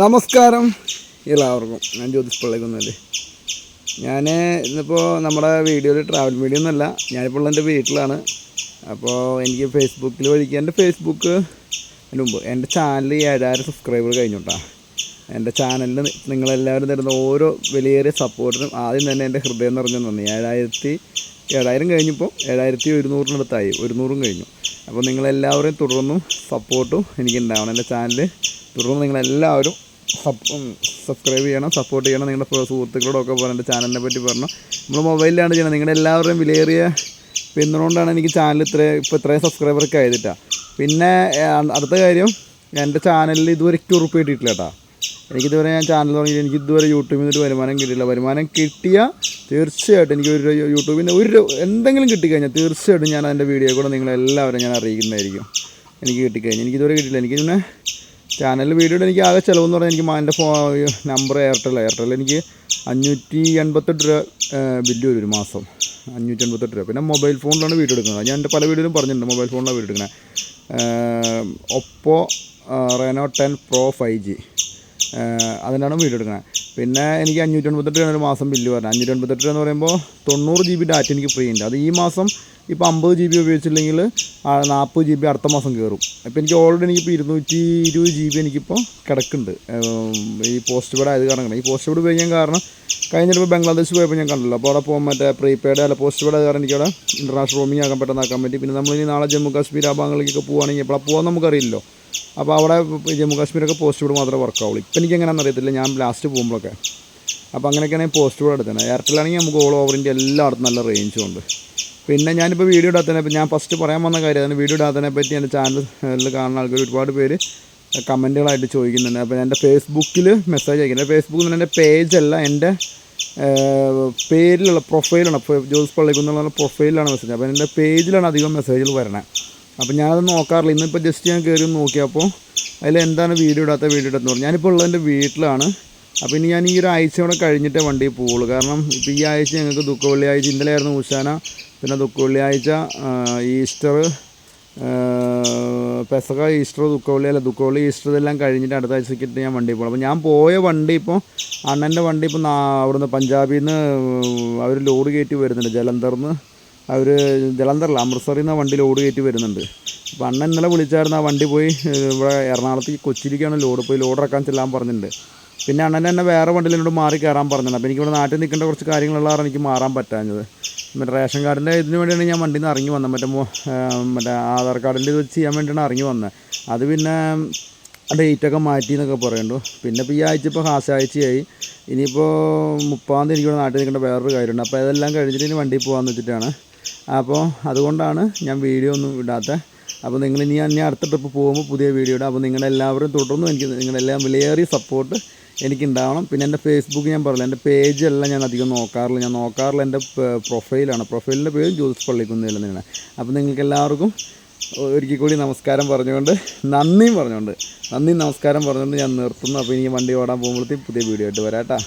നമസ്കാരം എല്ലാവർക്കും. ഞാൻ ജ്യോതിഷ് പള്ളിക്കുന്നല്ലേ. ഞാൻ ഇന്നിപ്പോൾ നമ്മുടെ വീഡിയോയിൽ ട്രാവൽ വീഡിയോ ഒന്നുമല്ല. ഞാനിപ്പോൾ എന്റെ വീട്ടിലാണ്. അപ്പോൾ എനിക്ക് ഫേസ്ബുക്കിൽ വഴിക്ക് എന്റെ ഫേസ്ബുക്ക് അതിന് മുമ്പ് എന്റെ ചാനൽ ഏഴായിരം സബ്സ്ക്രൈബർ കഴിഞ്ഞു കേട്ടോ എന്റെ ചാനലിൽ നിങ്ങളെല്ലാവരും തരുന്ന ഓരോ വലിയേറിയ സപ്പോർട്ടിനും ആദ്യം തന്നെ എന്റെ ഹൃദയം നിറഞ്ഞു നന്ദി ഏഴായിരത്തി ഏഴായിരം കഴിഞ്ഞപ്പോൾ ഏഴായിരത്തി ഒരുന്നൂറിനടുത്തായി. ഒരുന്നൂറും കഴിഞ്ഞു. അപ്പോൾ നിങ്ങളെല്ലാവരെയും തുടർന്നും സപ്പോർട്ടും എനിക്ക് ഉണ്ടാവണം എന്റെ ചാനൽ തുടർന്ന് നിങ്ങളെല്ലാവരും സബ് സബ്സ്ക്രൈബ് ചെയ്യണം സപ്പോർട്ട് ചെയ്യണം. നിങ്ങളുടെ സുഹൃത്തുക്കളോടൊക്കെ പറഞ്ഞിട്ട് ചാനലിനെ പറ്റി പറഞ്ഞു. നമ്മൾ മൊബൈലിലാണ് ചെയ്യണം നിങ്ങളുടെ എല്ലാവരുടെയും വിലയേറിയ പിന്തുണ കൊണ്ടാണ് എനിക്ക് ചാനൽ ഇത്ര ഇപ്പോൾ ഇത്രയും സബ്സ്ക്രൈബറൊക്കെ ആയതിട്ടാ പിന്നെ അടുത്ത കാര്യം എന്റെ ചാനലിൽ ഇതുവരെ ഉറുപ്പ് കിട്ടിയിട്ടില്ല കേട്ടോ എനിക്കിതുവരെ ഞാൻ ചാനൽ തുടങ്ങി എനിക്ക് ഇതുവരെ യൂട്യൂബിൽ നിന്നൊരു ഒരു വരുമാനം കിട്ടിയില്ല വരുമാനം കിട്ടിയാൽ തീർച്ചയായിട്ടും എനിക്ക് ഒരു യൂട്യൂബിൽ ഒരു എന്തെങ്കിലും കിട്ടിക്കഴിഞ്ഞാൽ തീർച്ചയായിട്ടും ഞാൻ അതിന്റെ വീഡിയോ കൂടെ നിങ്ങളെല്ലാവരും ഞാൻ അറിയിക്കുന്നതായിരിക്കും. എനിക്ക് കിട്ടിക്കഴിഞ്ഞാൽ എനിക്കിതുവരെ കിട്ടിയില്ല എനിക്ക് പിന്നെ ചാനലിൽ വീഡിയോ എനിക്ക് ആകെ ചിലവെന്ന് പറഞ്ഞാൽ എനിക്ക് എന്റെ ഫോ നമ്പർ എയർടെൽ എയർടെൽ എനിക്ക് അഞ്ഞൂറ്റി എൺപത്തെട്ട് രൂപ ബില്ല് വരും ഒരു മാസം. അഞ്ഞൂറ്റി എൺപത്തെട്ട് രൂപ. പിന്നെ മൊബൈൽ ഫോണിലാണ് വീഡിയോ എടുക്കുന്നത്. ഞാൻ എന്റെ പല വീഡിയോയിലും പറഞ്ഞിട്ടുണ്ട് മൊബൈൽ ഫോണിലാണ് വീഡിയോ എടുക്കുന്നത് Oppo Reno ten pro five G അതിനാണ് വീഡിയോ എടുക്കുന്നത് പിന്നെ എനിക്ക് അഞ്ഞൂറ്റി എൺപത്തെട്ട് രൂപയാണ് ഒരു മാസം ബില്ല് പറഞ്ഞത് അഞ്ഞൂറ്റി എൺപത്തെട്ട് രൂപ എന്ന് പറയുമ്പോൾ തൊണ്ണൂറ് ജി ബി ഡാറ്റ എനിക്ക് ഫ്രീ ഉണ്ട്. അത് ഈ മാസം ഇപ്പോൾ അമ്പത് ജി ബി ഉപയോഗിച്ചില്ലെങ്കിൽ നാൽപ്പത് ജി ബി അടുത്ത മാസം കയറും അപ്പോൾ എനിക്ക് ഓൾറെഡി എനിക്കിപ്പോൾ ഇരുന്നൂറ്റി ഇരുപത് ജി ബി എനിക്കിപ്പോൾ കിടക്കുന്നുണ്ട്. ഈ പോസ്റ്റ് പെയ്ഡ് ആയത് കാരണം ഈ പോസ്റ്റ് പെയ്ഡ് ഉപയോഗിക്കാൻ കാരണം കഴിഞ്ഞിട്ട് ബംഗ്ലാദേശ് പോയപ്പോൾ ഞാൻ കണ്ടല്ലോ. അപ്പോൾ അവിടെ പോകുമ്പോൾ മറ്റേ പ്രീപെയ്ഡ് അല്ല പോസ്റ്റ് പെയ്ഡ് ആയത് കാരണം എനിക്കവിടെ ഇന്റർനാഷണൽ റോമിംഗ് ആക്കാൻ പെട്ടെന്നാക്കാൻ പറ്റി. പിന്നെ നമ്മൾ ഇനി നാളെ ജമ്മു കാശ്മീർ ആ ഭാഗങ്ങളിലേക്കൊക്കെ പോകുകയാണെങ്കിൽ എപ്പോഴാണ് പോകാൻ നമുക്കറിയില്ലോ അപ്പോൾ അവിടെ ജമ്മു കാശ്മീരൊക്കെ പോസ്റ്റ് ബോർഡ് മാത്രമേ വർക്കാവുള്ളൂ ഇപ്പം എനിക്ക് എങ്ങനെയാണെന്ന് അറിയത്തില്ല ഞാൻ ലാസ്റ്റ് പോകുമ്പോഴൊക്കെ. അപ്പോൾ അങ്ങനെയൊക്കെയാണ് പോസ്റ്റ് ബോർഡ് എടുത്തത്. എയർടെലാണെങ്കിൽ നമുക്ക് ഓൾ ഓവർ ഇന്ത്യ എല്ലായിടത്തും നല്ല റേഞ്ചും ഉണ്ട്. പിന്നെ ഞാനിപ്പോൾ വീഡിയോ ഇടാത്തതിനെ ഞാൻ ഫസ്റ്റ് പറയാൻ വന്ന കാര്യം അതാണ് വീഡിയോ ഇടാത്തതിനെ പറ്റി എന്റെ ചാനലിൽ കാണുന്ന ആൾക്കാർ ഒരുപാട് പേര് കമന്റുകളായിട്ട് ചോദിക്കുന്നുണ്ട്. അപ്പോൾ എന്റെ ഫേസ്ബുക്കിൽ മെസ്സേജ് അയക്കുന്നത് ഫേസ്ബുക്കിൽ എന്റെ പേജല്ല എന്റെ പേരിലുള്ള പ്രൊഫൈലാണ് ജോസ് പള്ളിക്കുന്നുള്ള പ്രൊഫൈലാണ് മെസ്സേജ് അപ്പോൾ എന്റെ പേജിലാണ് അധികം മെസ്സേജുകൾ വരണത് അപ്പോൾ ഞാനത് നോക്കാറില്ല. ഇന്നിപ്പോൾ ജസ്റ്റ് ഞാൻ കയറി നോക്കിയപ്പോൾ അതിൽ എന്താണ് വീഡിയോ ഇടാത്ത വീഡിയോ ഇടാത്തെന്ന് പറഞ്ഞു. ഞാനിപ്പോൾ ഉള്ളത് എന്റെ വീട്ടിലാണ്. അപ്പോൾ ഇനി ഞാൻ ഈ ഒരു ആഴ്ച കൂടെ കഴിഞ്ഞിട്ടേ വണ്ടിയിൽ പോവുള്ളൂ. കാരണം ഇപ്പോൾ ഈ ആഴ്ച ഞങ്ങൾക്ക് ദുഃഖ വെള്ളിയാഴ്ച ഇന്നലെ ആയിരുന്നു ഉഷാന പിന്നെ ദുഃഖ വെള്ളിയാഴ്ച ഈസ്റ്റർ പെസക ഈസ്റ്റർ ദുഃഖവള്ളി അല്ല ദുഃഖവള്ളി ഈസ്റ്റർ ഇതെല്ലാം കഴിഞ്ഞിട്ട് അടുത്ത ആഴ്ചക്കിട്ട് ഞാൻ വണ്ടി പോകണം അപ്പോൾ ഞാൻ പോയ വണ്ടി ഇപ്പോൾ അണ്ണന്റെ വണ്ടി ഇപ്പോൾ അവിടുന്ന് പഞ്ചാബിൽ നിന്ന് അവർ ലോഡ് കയറ്റി വരുന്നുണ്ട് ജലന്ധറിൽ അവർ ജലന്ധറിൽ അമൃത്സറിൽ നിന്ന് വണ്ടി ലോഡ് കയറ്റി വരുന്നുണ്ട്. അപ്പോൾ അണ്ണൻ ഇന്നലെ വിളിച്ചായിരുന്നു ആ വണ്ടി പോയി ഇവിടെ എറണാകുളത്ത് കൊച്ചിയിലേക്കാണ് ലോഡ് പോയി ലോഡ് ഇറക്കാൻ ചെല്ലാൻ പറഞ്ഞിട്ടുണ്ട്. പിന്നെ അണ്ണൻ എന്നെ വേറെ വണ്ടിയിൽ എന്നോട് മാറി കയറാൻ പറഞ്ഞിട്ടുണ്ട് അപ്പോൾ എനിക്കിവിടെ നാട്ടിൽ നിൽക്കേണ്ട കുറച്ച് കാര്യങ്ങളുള്ളതാണ് എനിക്ക് മാറാൻ പറ്റാഞ്ഞത്. മറ്റേ റേഷൻ കാർഡിന്റെ ഇതിന് വേണ്ടിയാണ് ഞാൻ വണ്ടിയിൽ നിന്ന് ഇറങ്ങി വന്നത്. മറ്റേ മറ്റേ ആധാർ കാർഡിന്റെ ഇത് ചെയ്യാൻ വേണ്ടിയാണ് ഇറങ്ങി വന്നത്. അത് പിന്നെ ഡേറ്റൊക്കെ മാറ്റി എന്നൊക്കെ പറയുന്നുണ്ട് പിന്നെ ഇപ്പോൾ ഈ ആഴ്ച ഇപ്പോൾ ഹാസ് ആഴ്ചയായി ഇനിയിപ്പോൾ മുപ്പാം തീയതി എനിക്കിവിടെ നാട്ടിൽ നിൽക്കേണ്ട വേറൊരു കാര്യമുണ്ട്. അപ്പോൾ അതെല്ലാം കഴിഞ്ഞിട്ട് ഇനി വണ്ടി പോകാമെന്ന് വെച്ചിട്ടാണ്. അപ്പോൾ അതുകൊണ്ടാണ് ഞാൻ വീഡിയോ ഒന്നും ഇടാത്ത. അപ്പോൾ നിങ്ങൾ ഇനി ഞാൻ അടുത്ത ട്രിപ്പ് പോകുമ്പോൾ പുതിയ വീഡിയോ ഇടാം. അപ്പോൾ നിങ്ങളുടെ എല്ലാവരും തുടർന്നും എനിക്ക് നിങ്ങളുടെ എല്ലാം വിലയേറിയ സപ്പോർട്ട് എനിക്കുണ്ടാവണം. പിന്നെ എന്റെ ഫേസ്ബുക്ക് ഞാൻ പറഞ്ഞില്ല എന്റെ പേജെല്ലാം ഞാൻ അധികം നോക്കാറില്ല. ഞാൻ നോക്കാറില്ല എന്റെ പ്രൊഫൈലാണ് പ്രൊഫൈലിന്റെ പേര് ജോസ് പള്ളിക്കുന്നില്ല നിന്നാണ് അപ്പോൾ നിങ്ങൾക്ക് എല്ലാവർക്കും ഒരിക്കൽ കൂടി നമസ്കാരം പറഞ്ഞുകൊണ്ട് നന്ദിയും പറഞ്ഞുകൊണ്ട് നന്ദി നമസ്കാരം പറഞ്ഞുകൊണ്ട് ഞാൻ നിർത്തുന്നു. അപ്പോൾ ഇനി വണ്ടി ഓടാൻ പോകുമ്പോഴത്തേക്കും പുതിയ വീഡിയോ ആയിട്ട് വരാം കേട്ടോ.